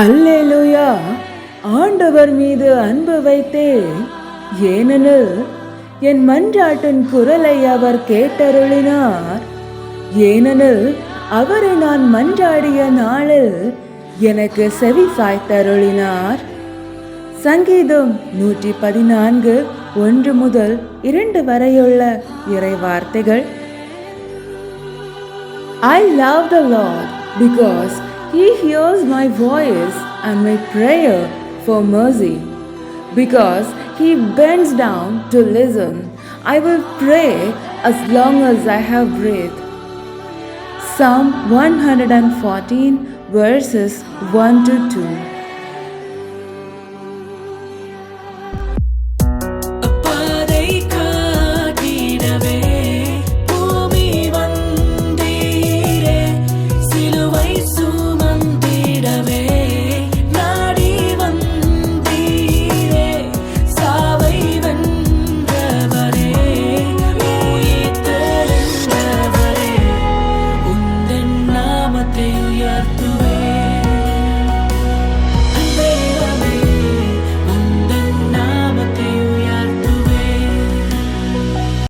அல்லேலூயா. ஆண்டவர் மீது அன்பு வைத்தேன். ஏனெனில் என் மன்றாட்டின் குரலை அவர் கேட்டருளினார். ஏனெனில் அவரை நான் மன்றாடிய நாளில் எனக்கு செவி சாய்த்தருளினார். சங்கீதம் நூற்றி பதினான்கு ஒன்று முதல் இரண்டு வரையுள்ள இறை வார்த்தைகள் I love the Lord because He hears my voice and my prayer for mercy. Because He bends down to listen, I will pray as long as I have breath. Psalm 114 verses 1 to 2.